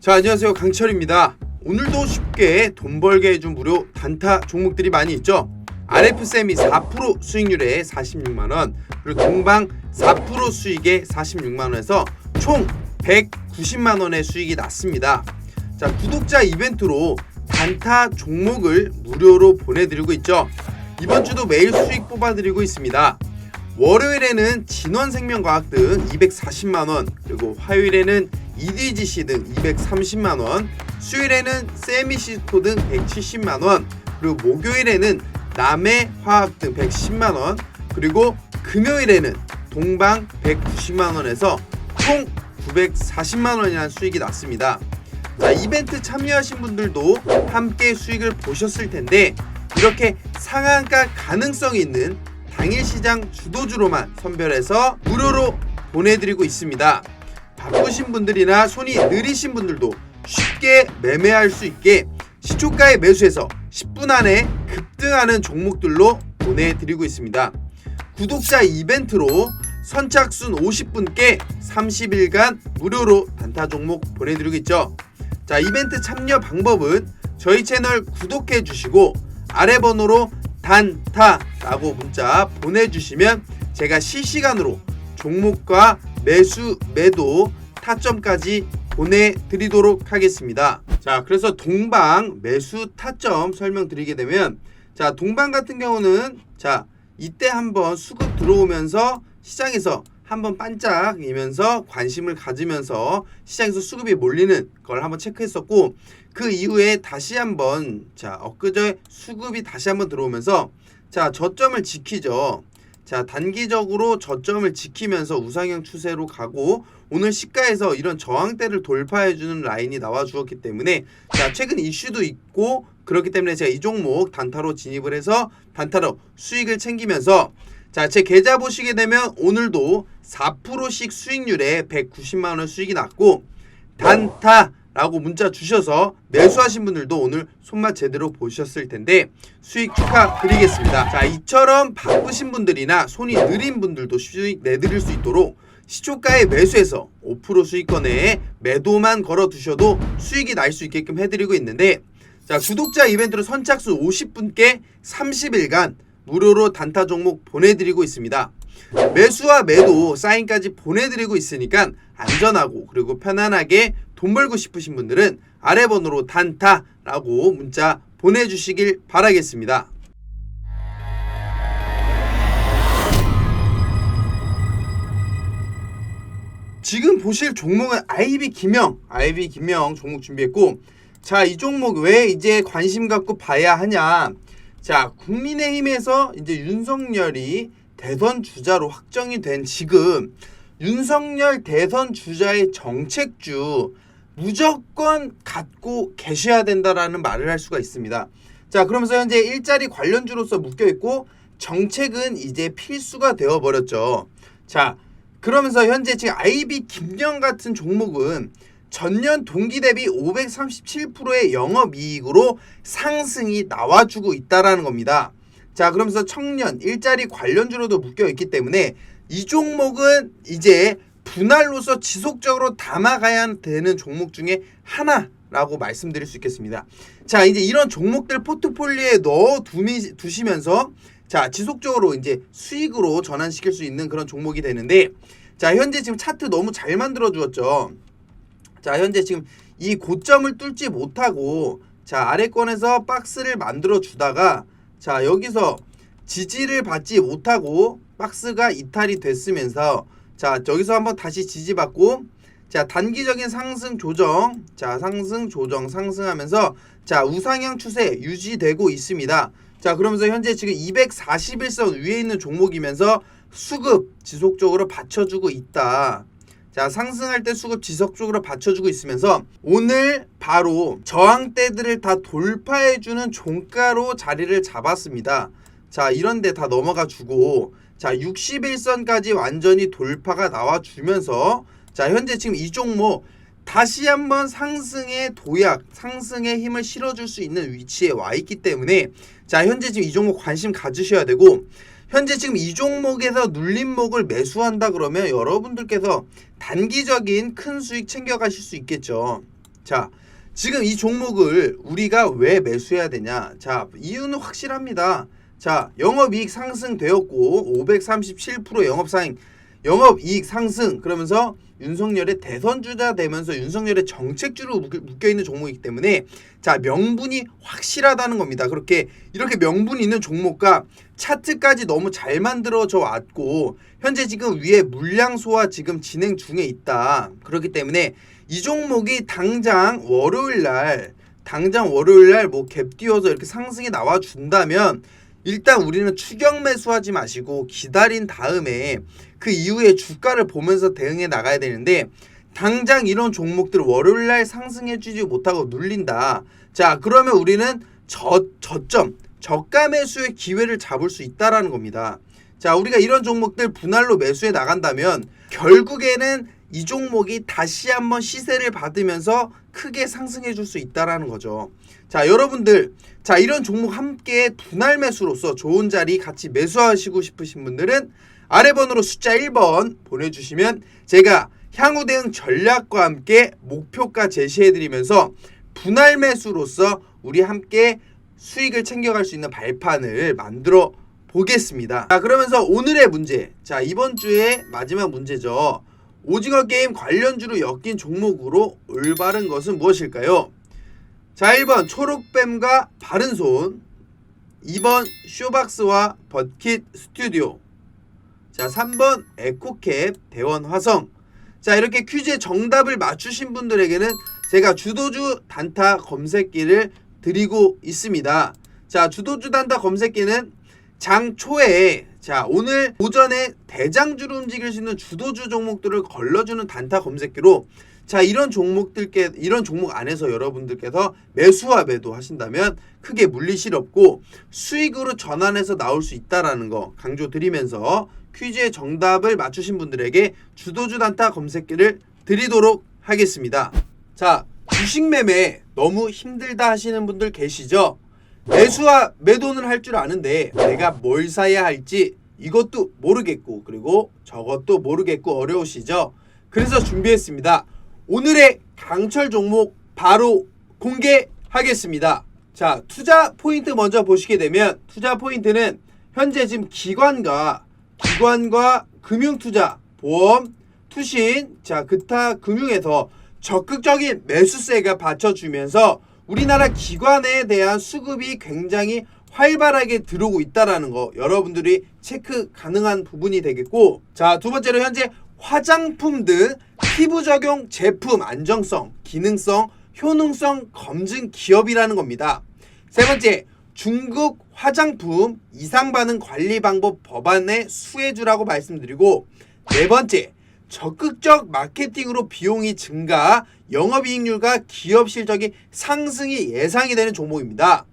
자 안녕하세요. 강철입니다. 오늘도 쉽게 돈 벌게 해준 무료 단타 종목들이 많이 있죠? RF쌤이 4% 수익률에 46만원 그리고 동방 4% 수익에 46만원에서 총 190만원의 수익이 났습니다. 자 구독자 이벤트로 단타 종목을 무료로 보내드리고 있죠? 이번 주도 매일 수익 뽑아드리고 있습니다. 월요일에는 진원생명과학 등 240만원 그리고 화요일에는 EDGC 등 230만원 수요일에는 세미시스코 등 170만원 그리고 목요일에는 남해화학 등 110만원 그리고 금요일에는 동방 190만원에서 총 940만원이라는 수익이 났습니다 자 이벤트 참여하신 분들도 함께 수익을 보셨을 텐데 이렇게 상한가 가능성이 있는 당일 시장 주도주로만 선별해서 무료로 보내드리고 있습니다. 바쁘신 분들이나 손이 느리신 분들도 쉽게 매매할 수 있게 시초가에 매수해서 10분 안에 급등하는 종목들로 보내드리고 있습니다. 구독자 이벤트로 선착순 50분께 30일간 무료로 단타 종목 보내드리고 있죠. 자 이벤트 참여 방법은 저희 채널 구독해 주시고 아래 번호로 단타라고 문자 보내주시면 제가 실시간으로 종목과 매수 매도 타점까지 보내드리도록 하겠습니다. 자 그래서 동방 매수 타점 설명드리게 되면 자 동방 같은 경우는 자 이때 한번 수급 들어오면서 시장에서 한번 반짝이면서 관심을 가지면서 시장에서 수급이 몰리는 걸 한번 체크했었고 그 이후에 다시 한번 자 엊그제 수급이 다시 한번 들어오면서 자 저점을 지키죠. 자 단기적으로 저점을 지키면서 우상형 추세로 가고 오늘 시가에서 이런 저항대를 돌파해 주는 라인이 나와 주었기 때문에 자 최근 이슈도 있고 그렇기 때문에 제가 이 종목 단타로 진입을 해서 단타로 수익을 챙기면서 자, 제 계좌 보시게 되면 오늘도 4%씩 수익률에 190만 원 수익이 났고 단타 라고 문자 주셔서 매수하신 분들도 오늘 손맛 제대로 보셨을 텐데 수익 축하드리겠습니다. 자, 이처럼 바쁘신 분들이나 손이 느린 분들도 수익 내드릴 수 있도록 시초가에 매수해서 5% 수익권에 매도만 걸어 두셔도 수익이 날 수 있게끔 해드리고 있는데 자 구독자 이벤트로 선착순 50분께 30일간 무료로 단타 종목 보내드리고 있습니다. 매수와 매도 사인까지 보내드리고 있으니까 안전하고 그리고 편안하게 돈 벌고 싶으신 분들은 아래 번호로 단타라고 문자 보내주시길 바라겠습니다. 지금 보실 종목은 아이비 김영, 아이비 김영 종목 준비했고, 자, 이 종목 왜 이제 관심 갖고 봐야 하냐? 자, 국민의힘에서 이제 윤석열이 대선 주자로 확정이 된 지금 윤석열 대선 주자의 정책주 무조건 갖고 계셔야 된다라는 말을 할 수가 있습니다. 자, 그러면서 현재 일자리 관련주로서 묶여 있고 정책은 이제 필수가 되어 버렸죠. 자, 그러면서 현재 지금 아이비 김영 같은 종목은 전년 동기 대비 537%의 영업이익으로 상승이 나와주고 있다라는 겁니다. 자, 그러면서 청년 일자리 관련주로도 묶여 있기 때문에 이 종목은 이제 분할로서 지속적으로 담아가야 되는 종목 중에 하나라고 말씀드릴 수 있겠습니다. 자, 이제 이런 종목들 포트폴리오에 넣어 두미, 두시면서 자, 지속적으로 이제 수익으로 전환시킬 수 있는 그런 종목이 되는데 자, 현재 지금 차트 너무 잘 만들어 주었죠. 자, 현재 지금 이 고점을 뚫지 못하고 자, 아래권에서 박스를 만들어 주다가 자, 여기서 지지를 받지 못하고 박스가 이탈이 됐으면서 자, 여기서 한번 다시 지지받고 자, 단기적인 상승 조정. 자, 상승 조정 상승하면서 자, 우상향 추세 유지되고 있습니다. 자, 그러면서 현재 지금 241선 위에 있는 종목이면서 수급 지속적으로 받쳐주고 있다. 자 상승할 때 수급 지속적으로 받쳐주고 있으면서 오늘 바로 저항대들을 다 돌파해주는 종가로 자리를 잡았습니다. 자 이런데 다 넘어가 주고 자 61선까지 완전히 돌파가 나와주면서 자 현재 지금 이 종목 다시 한번 상승의 도약, 상승의 힘을 실어줄 수 있는 위치에 와 있기 때문에 자 현재 지금 이 종목 관심 가지셔야 되고 현재 지금 이 종목에서 눌림목을 매수한다 그러면 여러분들께서 단기적인 큰 수익 챙겨가실 수 있겠죠. 자, 지금 이 종목을 우리가 왜 매수해야 되냐? 자, 이유는 확실합니다. 자, 영업이익 상승되었고 537% 영업상행 영업이익 상승 그러면서 윤석열의 대선 주자 되면서 윤석열의 정책주로 묶여 있는 종목이기 때문에 자 명분이 확실하다는 겁니다. 그렇게 이렇게 명분이 있는 종목과 차트까지 너무 잘 만들어져 왔고 현재 지금 위에 물량 소화 지금 진행 중에 있다. 그렇기 때문에 이 종목이 당장 월요일 날 당장 월요일 날 뭐 갭 띄워서 이렇게 상승이 나와 준다면 일단 우리는 추격 매수하지 마시고 기다린 다음에 그 이후에 주가를 보면서 대응해 나가야 되는데 당장 이런 종목들 월요일 날 상승해 주지 못하고 눌린다. 자, 그러면 우리는 저 저점 저가 매수의 기회를 잡을 수 있다라는 겁니다. 자, 우리가 이런 종목들 분할로 매수해 나간다면 결국에는 이 종목이 다시 한번 시세를 받으면서 크게 상승해 줄 수 있다라는 거죠. 자, 여러분들 자, 이런 종목 함께 분할 매수로서 좋은 자리 같이 매수하시고 싶으신 분들은 아래 번호로 숫자 1번 보내 주시면 제가 향후 대응 전략과 함께 목표가 제시해 드리면서 분할 매수로서 우리 함께 수익을 챙겨갈 수 있는 발판을 만들어 보겠습니다. 자, 그러면서 오늘의 문제. 자, 이번 주의 마지막 문제죠. 오징어 게임 관련주로 엮인 종목으로 올바른 것은 무엇일까요? 자, 1번 초록뱀과 바른손 2번 쇼박스와 버킷 스튜디오 자 3번 에코캡 대원 화성 자 이렇게 퀴즈의 정답을 맞추신 분들에게는 제가 주도주 단타 검색기를 드리고 있습니다 자 주도주 단타 검색기는 장 초에 자 오늘 오전에 대장주로 움직일 수 있는 주도주 종목들을 걸러주는 단타 검색기로 자 이런 종목들께 이런 종목 안에서 여러분들께서 매수와 매도 하신다면 크게 물리실 없고 수익으로 전환해서 나올 수 있다라는 거 강조드리면서 퀴즈의 정답을 맞추신 분들에게 주도주 단타 검색기를 드리도록 하겠습니다. 자 주식 매매 너무 힘들다 하시는 분들 계시죠? 매수와 매도는 할 줄 아는데 내가 뭘 사야 할지 이것도 모르겠고 그리고 저것도 모르겠고 어려우시죠? 그래서 준비했습니다. 오늘의 강철 종목 바로 공개하겠습니다. 자, 투자 포인트 먼저 보시게 되면 투자 포인트는 현재 지금 기관과 기관과 금융 투자, 보험, 투신, 자, 기타 금융에서 적극적인 매수세가 받쳐주면서 우리나라 기관에 대한 수급이 굉장히 활발하게 들어오고 있다라는 거 여러분들이 체크 가능한 부분이 되겠고 자 두 번째로 현재 화장품 등 피부 적용 제품 안정성, 기능성, 효능성 검증 기업이라는 겁니다. 세 번째, 중국 화장품 이상 반응 관리 방법 법안의 수혜주라고 말씀드리고 네 번째, 적극적 마케팅으로 비용이 증가, 영업이익률과 기업 실적이 상승이 예상이 되는 종목입니다.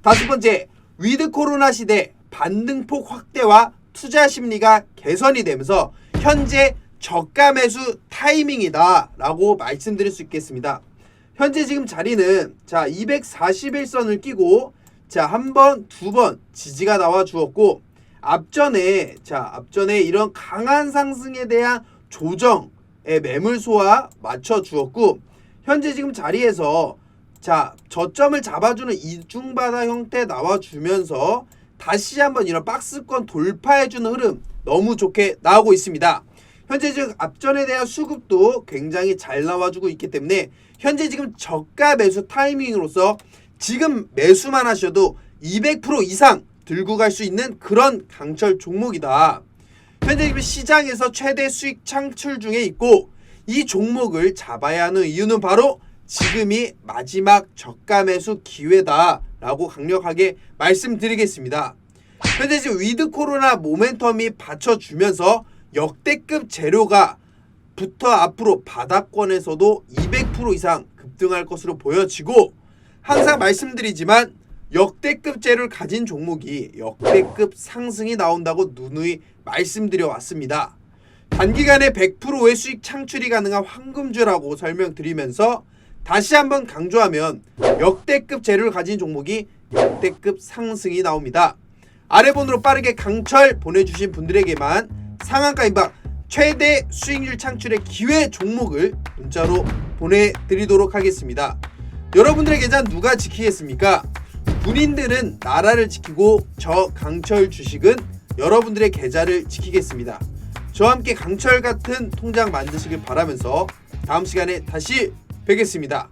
다섯 번째, 위드 코로나 시대 반등폭 확대와 투자 심리가 개선이 되면서 현재 저가 매수 타이밍이다 라고 말씀드릴 수 있겠습니다. 현재 지금 자리는 자 241선을 끼고 자 한 번, 두 번 지지가 나와 주었고 앞전에 자 앞전에 이런 강한 상승에 대한 조정의 매물소와 맞춰 주었고 현재 지금 자리에서 자 저점을 잡아주는 이중바다 형태 나와 주면서 다시 한번 이런 박스권 돌파해주는 흐름 너무 좋게 나오고 있습니다. 현재 지금 앞전에 대한 수급도 굉장히 잘 나와주고 있기 때문에 현재 지금 저가 매수 타이밍으로서 지금 매수만 하셔도 200% 이상 들고 갈 수 있는 그런 강철 종목이다. 지금 시장에서 최대 수익 창출 중에 있고 이 종목을 잡아야 하는 이유는 바로 지금이 마지막 저가 매수 기회다라고 강력하게 말씀드리겠습니다. 현재 지금 위드 코로나 모멘텀이 받쳐주면서 역대급 재료가 부터 앞으로 바닥권에서도 200% 이상 급등할 것으로 보여지고 항상 말씀드리지만 역대급 재료를 가진 종목이 역대급 상승이 나온다고 누누이 말씀드려 왔습니다. 단기간에 100%의 수익 창출이 가능한 황금주라고 설명드리면서 다시 한번 강조하면 역대급 재료를 가진 종목이 역대급 상승이 나옵니다. 아래 번호로 빠르게 강철 보내주신 분들에게만 상한가 임박 최대 수익률 창출의 기회 종목을 문자로 보내드리도록 하겠습니다. 여러분들의 계좌 누가 지키겠습니까? 군인들은 나라를 지키고 저 강철 주식은 여러분들의 계좌를 지키겠습니다. 저와 함께 강철 같은 통장 만드시길 바라면서 다음 시간에 다시 뵙겠습니다.